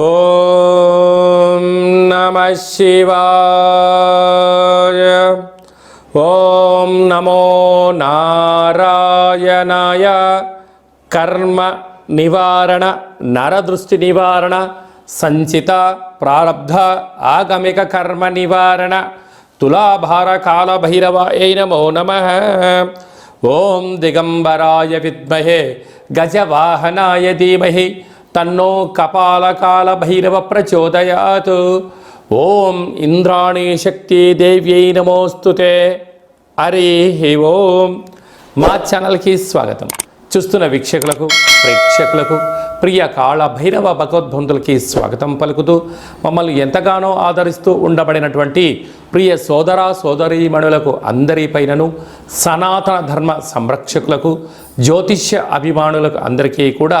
ఓం నమ శివాయ. ఓం నమో నారాయణాయ. కర్మ నివారణ నరదృష్టి నివారణ సంచిత ప్రారబ్ధ ఆగమిక కర్మ నివారణ తులాభార కాళభైరవాయ నమో నమ. ఓం దిగంబరాయ విద్మహే గజవాహనాయ ధీమహి తన్నో కపాలకాల భైరవ ప్రచోదయాత్ ఓం ఇంద్రాణి శక్తి దేవ్యై నమోస్తుతే. హరి ఓం. మా ఛానల్కి స్వాగతం. చూస్తున్న వీక్షకులకు ప్రేక్షకులకు ప్రియ కాళ భైరవ భగవద్బంధులకి స్వాగతం పలుకుతూ మమ్మల్ని ఎంతగానో ఆదరిస్తూ ఉండబడినటువంటి ప్రియ సోదర సోదరీమణులకు అందరిపైనను సనాతన ధర్మ సంరక్షకులకు జ్యోతిష్య అభిమానులకు అందరికీ కూడా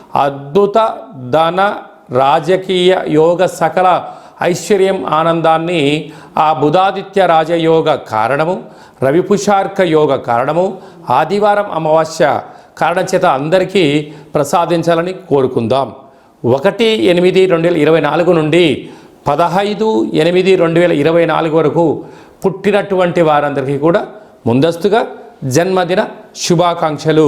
అద్భుత ధన రాజకీయ యోగ సకల ఐశ్వర్యం ఆనందాన్ని ఆ బుధాదిత్య రాజయోగ కారణము రవిపుషార్క యోగ కారణము ఆదివారం అమావాస్య కారణం చేత అందరికీ ప్రసాదించాలని కోరుకుందాం. ఒకటి ఎనిమిది రెండు వేల ఇరవై నాలుగు నుండి పదహైదు ఎనిమిది రెండు వేల ఇరవై నాలుగు వరకు పుట్టినటువంటి వారందరికీ కూడా ముందస్తుగా జన్మదిన శుభాకాంక్షలు.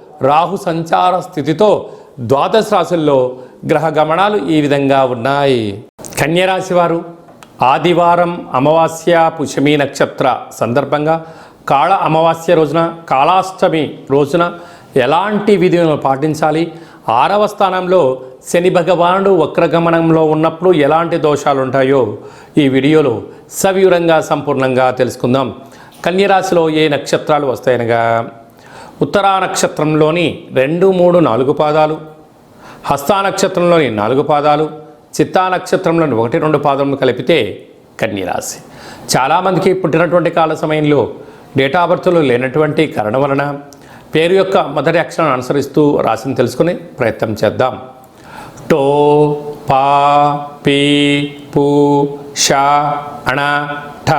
రాహు సంచార స్థితితో ద్వాదశ రాశుల్లో గ్రహ గమనాలు ఈ విధంగా ఉన్నాయి. కన్యరాశి వారు ఆదివారం అమావాస్య పుషమి నక్షత్ర సందర్భంగా కాళ అమావాస్య రోజున కాళాష్టమి రోజున ఎలాంటి విధులను పాటించాలి? ఆరవ స్థానంలో శని భగవానుడు వక్రగమనంలో ఉన్నప్పుడు ఎలాంటి దోషాలు ఉంటాయో ఈ వీడియోలో సవివరంగా సంపూర్ణంగా తెలుసుకుందాం. కన్యరాశిలో ఏ నక్షత్రాలు వస్తాయనగా ఉత్తరా నక్షత్రంలోని రెండు మూడు నాలుగు పాదాలు హస్తా నక్షత్రంలోని నాలుగు పాదాలు చిత్తా నక్షత్రంలోని ఒకటి రెండు పాదములు కలిపితే కన్యరాశి. చాలామందికి పుట్టినటువంటి కాల సమయంలో డేటా బర్త్లు లేనటువంటి కారణం వలన పేరు యొక్క మొదటి అక్షరాన్ని అనుసరిస్తూ రాశిని తెలుసుకుని ప్రయత్నం చేద్దాం. టో పా పీ పూ షా అణ ఠ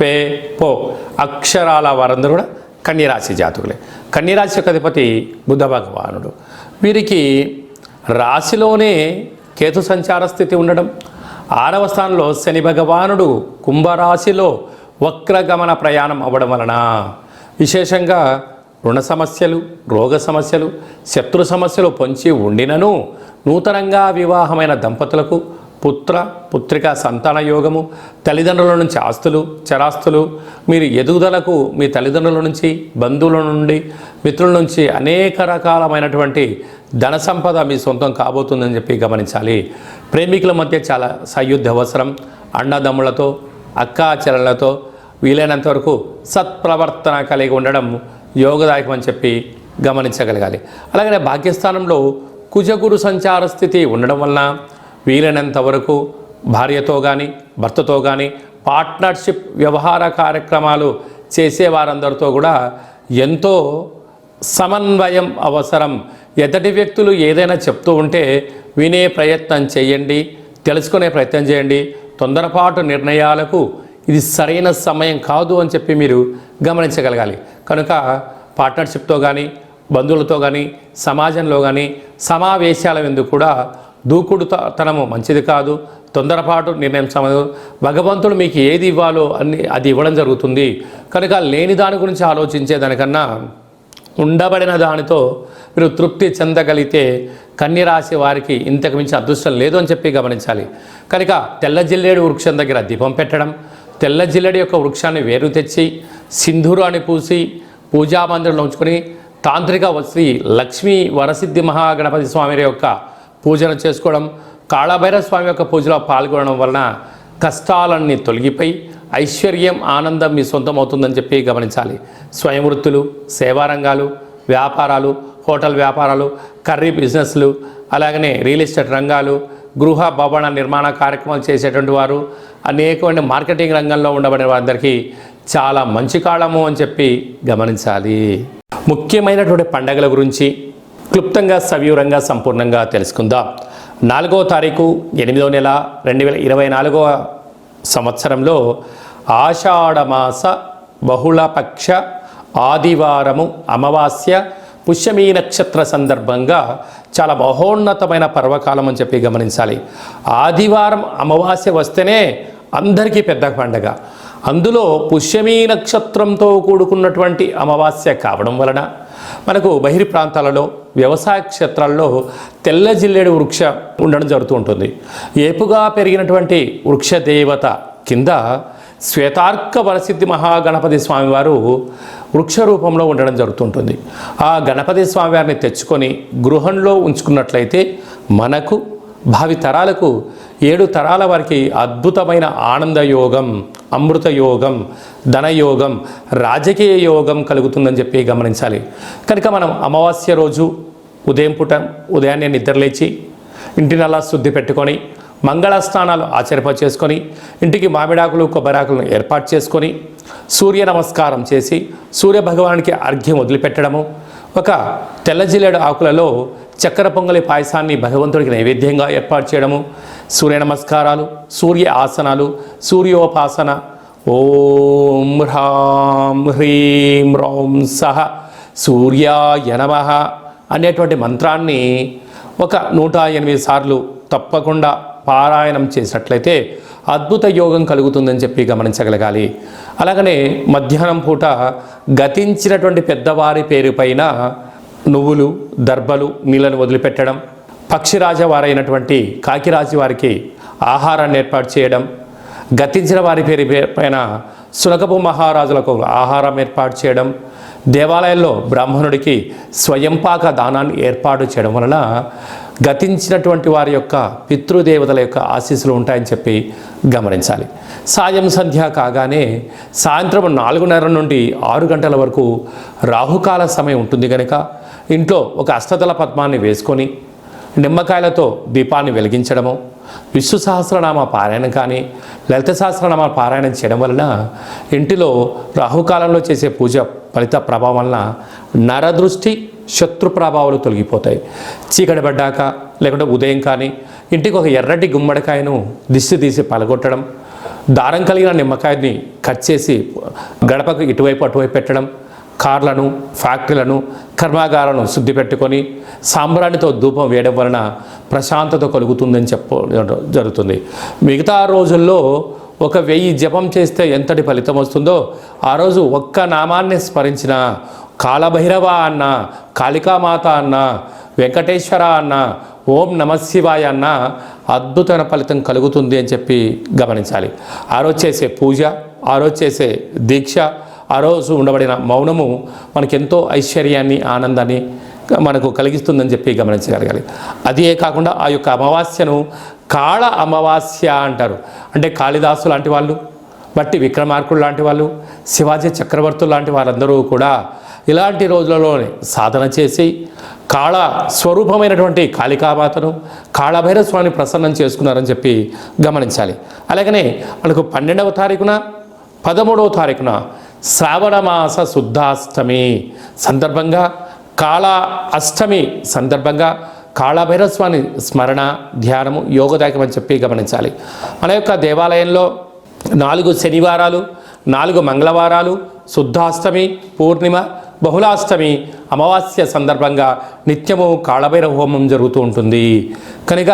పే పో అక్షరాల వారందరూ కూడా కన్యరాశి జాతకులే. కన్యరాశి యొక్క అధిపతి బుద్ధ భగవానుడు. వీరికి రాశిలోనే కేతు సంచార స్థితి ఉండడం ఆరవ స్థానంలో శని భగవానుడు కుంభరాశిలో వక్రగమన ప్రయాణం అవ్వడం వలన విశేషంగా రుణ సమస్యలు రోగ సమస్యలు శత్రు సమస్యలు పొంచి ఉండినను నూతనంగా వివాహమైన దంపతులకు పుత్ర పుత్రిక సంతాన యోగము తల్లిదండ్రుల నుంచి ఆస్తులు చరాస్తులు మీరు ఎదుగుదలకు మీ తల్లిదండ్రుల నుంచి బంధువుల నుండి మిత్రుల నుంచి అనేక రకాలమైనటువంటి ధన సంపద మీ సొంతం కాబోతుందని చెప్పి గమనించాలి. ప్రేమికుల మధ్య చాలా సయుద్ధ అవసరం. అన్నదమ్ములతో అక్కాచరణలతో వీలైనంత వరకు సత్ప్రవర్తన కలిగి ఉండడం యోగదాయకం అని చెప్పి గమనించగలగాలి. అలాగనే భాగ్యస్థానంలో కుజగురు సంచార స్థితి ఉండడం వలన వీలైనంత వరకు భార్యతో కానీ భర్తతో కానీ పార్ట్నర్షిప్ వ్యవహార కార్యక్రమాలు చేసే వారందరితో కూడా ఎంతో సమన్వయం అవసరం. ఎదటి వ్యక్తులు ఏదైనా చెప్తూ ఉంటే వినే ప్రయత్నం చేయండి తెలుసుకునే ప్రయత్నం చేయండి. తొందరపాటు నిర్ణయాలకు ఇది సరైన సమయం కాదు అని చెప్పి మీరు గమనించగలగాలి. కనుక పార్ట్నర్షిప్తో కానీ బంధువులతో కానీ సమాజంలో కానీ సమావేశాల ఎందుకు కూడా దూకుడు తనము మంచిది కాదు తొందరపాటు నిర్ణయం సమయం. భగవంతుడు మీకు ఏది ఇవ్వాలో అన్ని అది ఇవ్వడం జరుగుతుంది. కనుక లేని దాని గురించి ఆలోచించే దానికన్నా ఉండబడిన దానితో మీరు తృప్తి చెందగలిగితే కన్యరాశి వారికి ఇంతకు మించి అదృష్టం లేదు అని చెప్పి గమనించాలి. కనుక తెల్ల జిల్లేడు వృక్షం దగ్గర దీపం పెట్టడం తెల్ల జిల్లెడి యొక్క వృక్షాన్ని వేరు తెచ్చి సింధూరాన్ని పూసి పూజా మందిరంలో ఉంచుకొని తాంత్రిక శ్రీ లక్ష్మీ వరసిద్ధి మహాగణపతి స్వామి యొక్క పూజన చేసుకోవడం కాళభైరవ స్వామి యొక్క పూజలో పాల్గొనడం వలన కష్టాలన్నీ తొలగిపోయి ఐశ్వర్యం ఆనందం మీ సొంతం అవుతుందని చెప్పి గమనించాలి. స్వయం వృత్తులు సేవా రంగాలు వ్యాపారాలు హోటల్ వ్యాపారాలు కర్రీ బిజినెస్లు అలాగనే రియల్ ఎస్టేట్ రంగాలు గృహ భవన నిర్మాణ కార్యక్రమాలు చేసేటువంటి వారు అనేకమైన మార్కెటింగ్ రంగంలో ఉండబడిన వారందరికీ చాలా మంచి కాలము అని చెప్పి గమనించాలి. ముఖ్యమైనటువంటి పండగల గురించి క్లుప్తంగా సవివరంగా సంపూర్ణంగా తెలుసుకుందాం. నాలుగో తారీఖు ఎనిమిదో నెల రెండు వేల ఇరవై నాలుగవ సంవత్సరంలో ఆషాఢమాస బహుళపక్ష ఆదివారము అమావాస్య పుష్యమీ నక్షత్ర సందర్భంగా చాలా మహోన్నతమైన పర్వకాలం అని చెప్పి గమనించాలి. ఆదివారం అమావాస్య వస్తేనే అందరికీ పెద్ద పండగ. అందులో పుష్యమీ నక్షత్రంతో కూడుకున్నటువంటి అమావాస్య కావడం వలన మనకు బహిర్ ప్రాంతాలలో వ్యవసాయ క్షేత్రాల్లో తెల్ల జిల్లేడు వృక్ష ఉండడం జరుగుతూ ఉంటుంది. ఏపుగా పెరిగినటువంటి వృక్ష దేవత కింద శ్వేతార్క వరసిద్ధి మహాగణపతి స్వామివారు వృక్ష రూపంలో ఉండడం జరుగుతుంటుంది ఆ గణపతి స్వామివారిని తెచ్చుకొని గృహంలో ఉంచుకున్నట్లయితే మనకు భావి తరాలకు ఏడు తరాల వారికి అద్భుతమైన ఆనందయోగం అమృత యోగం ధనయోగం రాజకీయ యోగం కలుగుతుందని చెప్పి గమనించాలి. కనుక మనం అమావాస్య రోజు ఉదయం పూట ఉదయాన్నే నిద్రలేచి ఇంటినల్లా శుద్ధి పెట్టుకొని మంగళ స్నానాలు ఆచరింప చేసుకొని ఇంటికి మామిడాకులు కొబ్బరాకులను ఏర్పాటు చేసుకొని సూర్య నమస్కారం చేసి సూర్య భగవానికి అర్ఘ్యం వదిలిపెట్టడము ఒక తెల్ల జిల్లేడు ఆకులలో చక్కెర పొంగలి పాయసాన్ని భగవంతుడికి నైవేద్యంగా ఏర్పాటు చేయడము సూర్య నమస్కారాలు సూర్య ఆసనాలు సూర్యోపాసన. ఓం హ్రాం హ్రీం రౌం సహ సూర్యాయ నమ అనేటువంటి మంత్రాన్ని ఒక నూట ఎనిమిది సార్లు తప్పకుండా పారాయణం చేసినట్లయితే అద్భుత యోగం కలుగుతుందని చెప్పి గమనించగలగాలి. అలాగనే మధ్యాహ్నం పూట గతించినటువంటి పెద్దవారి పేరు పైన నువ్వులు దర్భలు నీళ్ళను వదిలిపెట్టడం పక్షిరాజ వారైనటువంటి కాకిరాజు వారికి ఆహారాన్ని ఏర్పాటు చేయడం గతించిన వారి పేరు పే- పైన సునకపు మహారాజులకు ఆహారం ఏర్పాటు చేయడం దేవాలయంలో బ్రాహ్మణుడికి స్వయంపాక దానాన్ని ఏర్పాటు చేయడం వలన గతించినటువంటి వారి యొక్క పితృదేవతల యొక్క ఆశీస్సులు ఉంటాయని చెప్పి గమనించాలి. సాయం సంధ్య కాగానే సాయంత్రం నాలుగున్నర నుండి ఆరు గంటల వరకు రాహుకాల సమయం ఉంటుంది కనుక ఇంట్లో ఒక అష్టదల పద్మాన్ని వేసుకొని నిమ్మకాయలతో దీపాన్ని వెలిగించడము విష్ణు సహస్రనామ పారాయణం కానీ లలిత సహస్రనామ పారాయణం చేయడం వలన ఇంటిలో రాహుకాలంలో చేసే పూజ ఫలిత ప్రభావం వలన నరదృష్టి శత్రు ప్రభావాలు తొలగిపోతాయి. చీకటి పడ్డాక లేకుంటే ఉదయం కానీ ఇంటికి ఒక ఎర్రటి గుమ్మడికాయను దిష్టి తీసి పలగొట్టడం దారం కలిగిన నిమ్మకాయని కట్ చేసి గడపకు ఇటువైపు అటువైపు పెట్టడం కార్లను ఫ్యాక్టరీలను కర్మాగారాలను శుద్ధి పెట్టుకొని సాంబ్రాణితో ధూపం వేయడం వలన ప్రశాంతత కలుగుతుందని చెప్ప జరుగుతుంది. మిగతా రోజుల్లో ఒక వెయ్యి జపం చేస్తే ఎంతటి ఫలితం వస్తుందో ఆ రోజు ఒక్క నామాన్ని స్మరించిన కాలభైరవ అన్న కాళికామాత అన్న వెంకటేశ్వర అన్న ఓం నమశివాయ అన్న అద్భుతమైన ఫలితం కలుగుతుంది అని చెప్పి గమనించాలి. ఆ రోజు చేసే పూజ ఆ రోజు చేసే దీక్ష ఆ రోజు ఉండబడిన మౌనము మనకెంతో ఐశ్వర్యాన్ని ఆనందాన్ని మనకు కలిగిస్తుందని చెప్పి గమనించగలగాలి. అదే కాకుండా ఆ యొక్క అమావాస్యను కాళ అమావాస్య అంటారు. అంటే కాళిదాసు లాంటి వాళ్ళు బట్టి విక్రమార్కుడు లాంటి వాళ్ళు శివాజీ చక్రవర్తులు లాంటి వారందరూ కూడా ఇలాంటి రోజులలోనే సాధన చేసి కాళ స్వరూపమైనటువంటి కాళికామాతను కాళభైరవ స్వామిని ప్రసన్నం చేసుకున్నారని చెప్పి గమనించాలి. అలాగనే మనకు పన్నెండవ తారీఖున పదమూడవ తారీఖున శ్రావణమాస శుద్ధాష్టమి సందర్భంగా కాళ అష్టమి సందర్భంగా కాళభైరస్వామి స్మరణ ధ్యానము యోగదాయకం అని చెప్పి గమనించాలి. మన యొక్క దేవాలయంలో నాలుగు శనివారాలు నాలుగు మంగళవారాలు శుద్ధాష్టమి పూర్ణిమ బహుళాష్టమి అమావాస్య సందర్భంగా నిత్యము కాళభైరవ హోమం జరుగుతూ ఉంటుంది. కనుక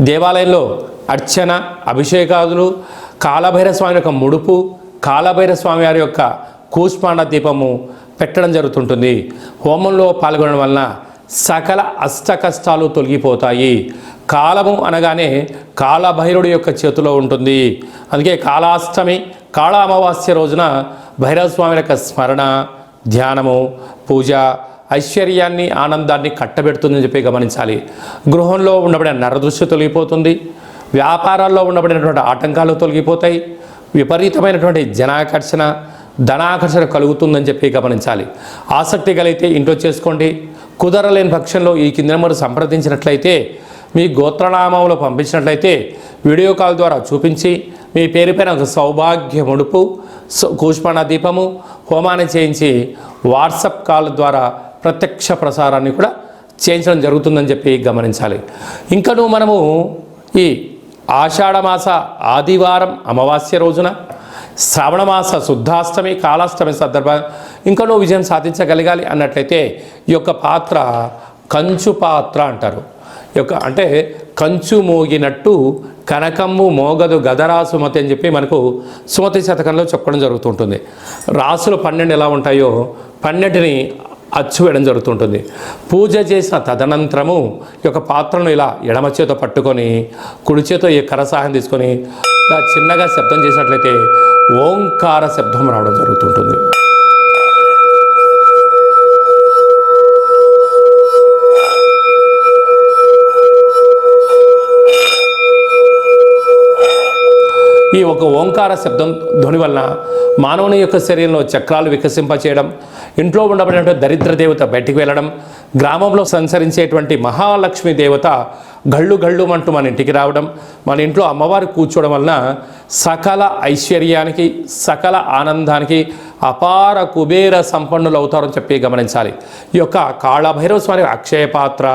దేవాలయంలో అర్చన అభిషేకాదులు కాళభైరవ స్వామి యొక్క ముడుపు కాలభైర స్వామి వారి యొక్క కూష్మాండ దీపము పెట్టడం జరుగుతుంటుంది. హోమంలో పాల్గొనడం వలన సకల అష్ట కష్టాలు తొలగిపోతాయి. కాలము అనగానే కాలభైరుడి యొక్క చేతిలో ఉంటుంది. అందుకే కాళాష్టమి కాళ అమావాస్య రోజున భైరవస్వామి యొక్క స్మరణ ధ్యానము పూజ ఐశ్వర్యాన్ని ఆనందాన్ని కట్టబెడుతుందని చెప్పి గమనించాలి. గృహంలో ఉండబడిన నరదృష్టి తొలగిపోతుంది. వ్యాపారాల్లో ఉండబడినటువంటి ఆటంకాలు తొలగిపోతాయి. విపరీతమైనటువంటి జనాకర్షణ ధనాకర్షణ కలుగుతుందని చెప్పి గమనించాలి. ఆసక్తి కలిగితే ఇంట్లో చేసుకోండి. కుదరలేని పక్షంలో ఈ కింద నెంబర్ సంప్రదించినట్లయితే మీ గోత్రనామంలో పంపించినట్లయితే వీడియో కాల్ ద్వారా చూపించి మీ పేరుపైన ఒక సౌభాగ్య ముడుపు కూష్మణ దీపము హోమాన్ని చేయించి వాట్సప్ కాల్ ద్వారా ప్రత్యక్ష ప్రసారాన్ని కూడా చేయించడం జరుగుతుందని చెప్పి గమనించాలి. ఇంకను మనము ఈ ఆషాఢమాస ఆదివారం అమావాస్య రోజున శ్రావణమాస శుద్ధాష్టమి కాలాష్టమి సందర్భంగా ఇంకా నువ్వు విజయం సాధించగలగాలి అన్నట్లయితే ఈ యొక్క పాత్ర కంచు పాత్ర అంటారు. ఈ యొక్క అంటే కంచు మోగినట్టు కనకమ్ము మోగదు గదరా సుమతి అని చెప్పి మనకు సుమతి శతకంలో చెప్పడం జరుగుతుంటుంది. రాసులు పన్నెండు ఎలా ఉంటాయో పన్నెండుని అచ్చు వేయడం జరుగుతుంటుంది. పూజ చేసిన తదనంతరము ఈ యొక్క పాత్రను ఇలా ఎడమ చేతో పట్టుకొని కుడి చేతో ఈ కర సహాయం తీసుకొని చిన్నగా శబ్దం చేసినట్లయితే ఓంకార శబ్దం రావడం జరుగుతుంటుంది. ఈ ఒక ఓంకార శబ్దం ధ్వని వలన మానవుని యొక్క శరీరంలో చక్రాలు వికసింపచేయడం ఇంట్లో ఉండబడినటువంటి దరిద్ర దేవత బయటికి వెళ్ళడం గ్రామంలో సంచరించేటువంటి మహాలక్ష్మి దేవత గళ్ళు గళ్ళు అంటూ మన ఇంటికి రావడం మన ఇంట్లో అమ్మవారు కూర్చోవడం వలన సకల ఐశ్వర్యానికి సకల ఆనందానికి అపార కుబేర సంపన్నులు అవుతారని చెప్పి గమనించాలి. ఈ యొక్క కాళభైరవ స్వామి అక్షయ పాత్ర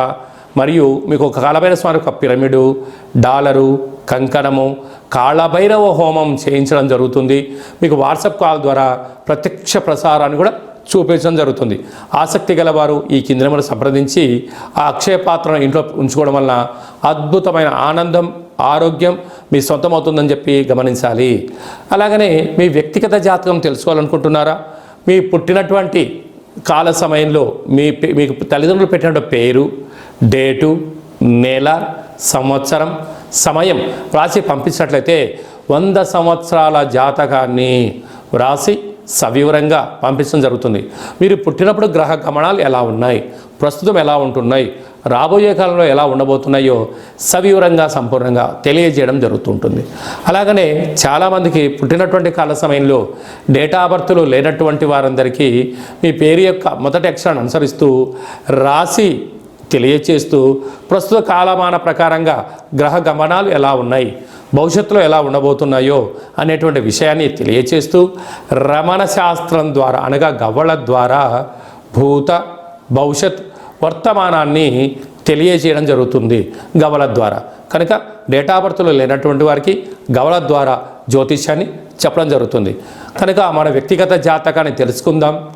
మరియు మీకు ఒక కాలభైరవ స్వామి ఒక పిరమిడు డాలరు కంకణము కాళభైరవ హోమం చేయించడం జరుగుతుంది. మీకు వాట్సాప్ కాల్ ద్వారా ప్రత్యక్ష ప్రసారాన్ని కూడా చూపించడం జరుగుతుంది. ఆసక్తి గలవారు ఈ కింద సంప్రదించి ఆ అక్షయ పాత్రను ఇంట్లో ఉంచుకోవడం వలన అద్భుతమైన ఆనందం ఆరోగ్యం మీ సొంతం అవుతుందని చెప్పి గమనించాలి. అలాగనే మీ వ్యక్తిగత జాతకం తెలుసుకోవాలనుకుంటున్నారా? మీ పుట్టినటువంటి కాల సమయంలో మీ పే- మీకు తల్లిదండ్రులు పెట్టిన పేరు డేటు నెల సంవత్సరం సమయం వ్రాసి పంపించినట్లయితే వంద సంవత్సరాల జాతకాన్ని వ్రాసి సవివరంగా పంపించడం జరుగుతుంది. మీరు పుట్టినప్పుడు గ్రహ గమనాలు ఎలా ఉన్నాయి? ప్రస్తుతం ఎలా ఉంటున్నాయి? రాబోయే కాలంలో ఎలా ఉండబోతున్నాయో సవివరంగా సంపూర్ణంగా తెలియజేయడం జరుగుతుంటుంది. అలాగనే చాలామందికి పుట్టినటువంటి కాల సమయంలో డేటా బర్త్లు లేనటువంటి వారందరికీ మీ పేరు యొక్క మొదటి అక్షరాన్ని అనుసరిస్తూ రాసి తెలియచేస్తూ ప్రస్తుత కాలమాన ప్రకారంగా గ్రహ గమనాలు ఎలా ఉన్నాయి భవిష్యత్తులో ఎలా ఉండబోతున్నాయో అనేటువంటి విషయాన్ని తెలియచేస్తూ రమణ శాస్త్రం ద్వారా అనగా గవ్వల ద్వారా భూత భవిష్యత్ వర్తమానాన్ని తెలియజేయడం జరుగుతుంది గవల ద్వారా. కనుక డేటా బర్త్లో లేనటువంటి వారికి గవల ద్వారా జ్యోతిష్యాన్ని చెప్పడం జరుగుతుంది. కనుక మన వ్యక్తిగత జాతకాన్ని తెలుసుకుందాం.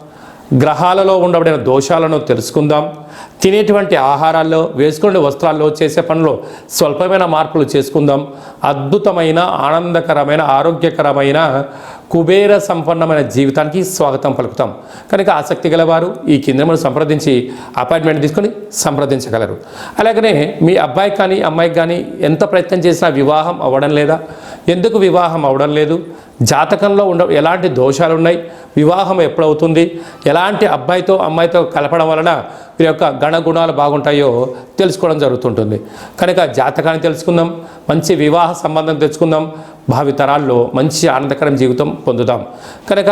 గ్రహాలలో ఉండబడిన దోషాలను తెలుసుకుందాం. తినేటువంటి ఆహారాల్లో వేసుకునే వస్త్రాల్లో చేసే పనులు స్వల్పమైన మార్పులు చేసుకుందాం. అద్భుతమైన ఆనందకరమైన ఆరోగ్యకరమైన కుబేర సంపన్నమైన జీవితానికి స్వాగతం పలుకుతాం. కనుక ఆసక్తి గలవారు ఈ కేంద్రమును సంప్రదించి అపాయింట్మెంట్ తీసుకొని సంప్రదించగలరు. అలాగనే మీ అబ్బాయికి కానీ అమ్మాయికి కానీ ఎంత ప్రయత్నం చేసినా వివాహం అవ్వడం లేదా ఎందుకు వివాహం అవడం లేదు? జాతకంలో ఉండ ఎలాంటి దోషాలు ఉన్నాయి వివాహం ఎప్పుడవుతుంది? ఎలాంటి అబ్బాయితో అమ్మాయితో కలపడం వలన వీరి యొక్క గణగుణాలు బాగుంటాయో తెలుసుకోవడం జరుగుతుంటుంది. కనుక జాతకాన్ని తెలుసుకుందాం మంచి వివాహ సంబంధం తెచ్చుకుందాం భావితరాల్లో మంచి ఆనందకరం జీవితం పొందుదాం. కనుక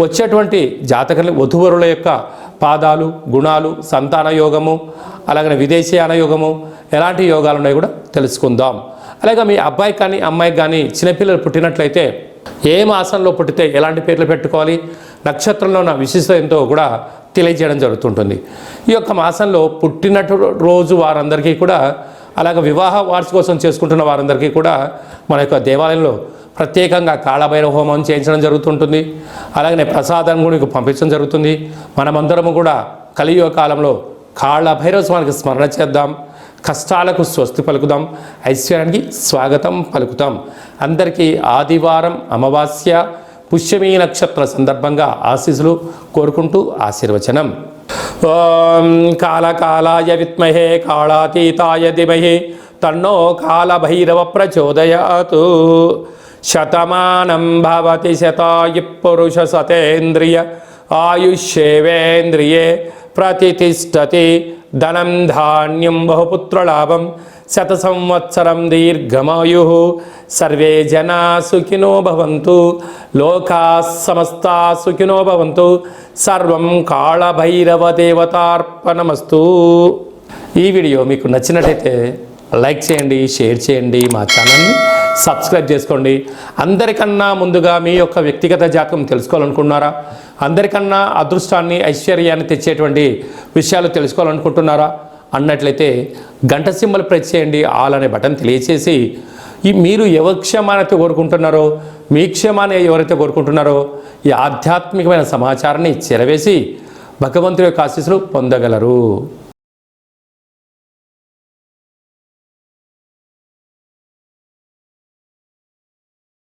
వచ్చేటువంటి జాతకం వధువరుల యొక్క పాదాలు గుణాలు సంతాన యోగము అలాగనే విదేశీయాన యోగము ఎలాంటి యోగాలు ఉన్నాయో కూడా తెలుసుకుందాం. అలాగే మీ అబ్బాయికి కానీ అమ్మాయికి కానీ చిన్నపిల్లలు పుట్టినట్లయితే ఏ మాసంలో పుట్టితే ఎలాంటి పేర్లు పెట్టుకోవాలి? నక్షత్రంలో ఉన్న విశిష్టత ఎంతో కూడా తెలియజేయడం జరుగుతుంటుంది. ఈ యొక్క మాసంలో పుట్టిన రోజు వారందరికీ కూడా అలాగే వివాహ వార్షికోత్సవం చేసుకుంటున్న వారందరికీ కూడా మన యొక్క దేవాలయంలో ప్రత్యేకంగా కాళభైరవ హోమం చేయించడం జరుగుతుంటుంది. అలాగనే ప్రసాదం కూడా పంపించడం జరుగుతుంది. మనమందరము కూడా కలియుగ కాలంలో కాళభైరవ స్వామికి స్మరణ చేద్దాం. కష్టాలకు స్వస్తి పలుకుదాం. ఐశ్వర్యానికి స్వాగతం పలుకుతాం. అందరికీ ఆదివారం అమావాస్య పుష్యమీ నక్షత్ర సందర్భంగా ఆశీస్సులు కోరుకుంటూ ఆశీర్వచనం. ఓం కాలకాలాయ విత్మహే కాళాతీతాయ ధిమహి తన్నో కాలభైరవ ప్రచోదయాతు. శతమానం భవతి శతాయు పురుష సతేంద్రియ ఆయుష్యేవేంద్రియే ప్రతిష్టతి. ధనం ధాన్యం బహుపుత్రలాభం శత సంవత్సరం దీర్ఘమాయు. సర్వే జనా సుఖినో భవంతు లోకా సమస్తా సుఖినో భవంతు సర్వం కాళభైరవ దేవతార్పణమస్తు. ఈ వీడియో మీకు నచ్చినట్లయితే లైక్ చేయండి షేర్ చేయండి మా ఛానల్ని సబ్స్క్రైబ్ చేసుకోండి. అందరికన్నా ముందుగా మీ యొక్క వ్యక్తిగత జాతకం తెలుసుకోవాలనుకుంటున్నారా? అందరికన్నా అదృష్టాన్ని ఐశ్వర్యాన్ని తెచ్చేటువంటి విషయాలు తెలుసుకోవాలనుకుంటున్నారా? అన్నట్లయితే గంట సింబల్ ప్రెస్ చేయండి ఆల్ అనే బటన్ తెలియచేసి ఈ మీరు ఎవరి క్షేమాన్ని కోరుకుంటున్నారో మీ క్షేమాన్ని ఎవరైతే కోరుకుంటున్నారో ఈ ఆధ్యాత్మికమైన సమాచారాన్ని చెరవేసి భగవంతుడి యొక్క ఆశీస్సులు పొందగలరు.